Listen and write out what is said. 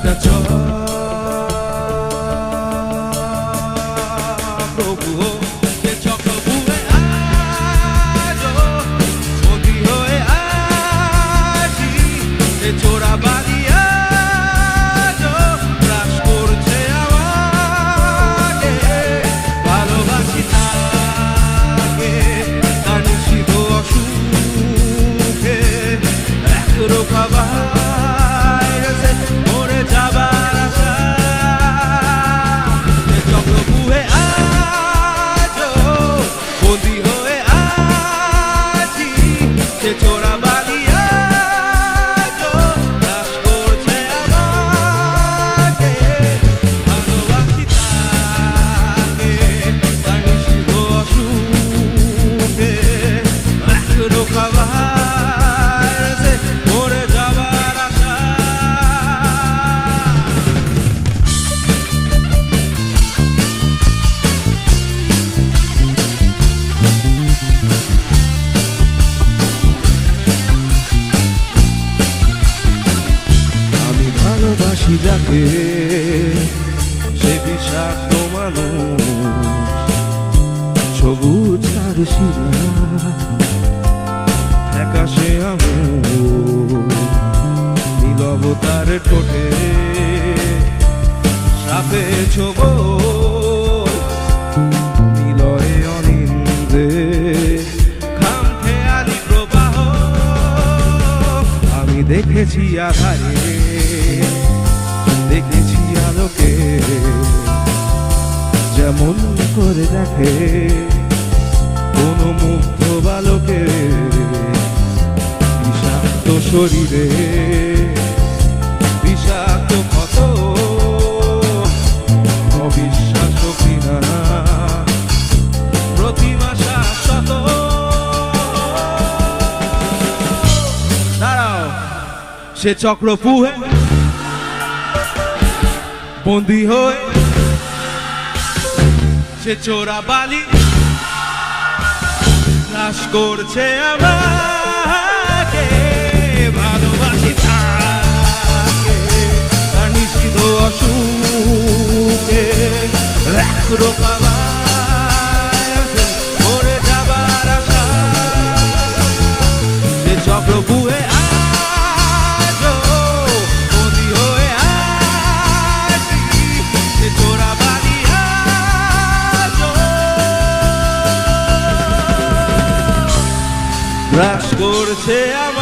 একটা চক্র সে সে ভালোবাসি যাকে, সে বিষাক্ত মানুষ। সবুজ তার শিরা আকাশে নীলব ঠোঁটে সাপে ছোব। দেখেছি আধারে যেমন করে দেখে কোন মুগ্ধ বালকে বিষাক্ত শরীরে, বিষাক্ত ক্ষত অবিশ্বাস কিনা প্রতিমা শাশ্বত দাঁড়াও, সে চক্র পুহে বন্দি হয়ে সে চোরা বালি নাশ করছে আমাকে ভালোবাসি নিষিদ্ধ অসুখে রোকা গ্রাস করছে আমার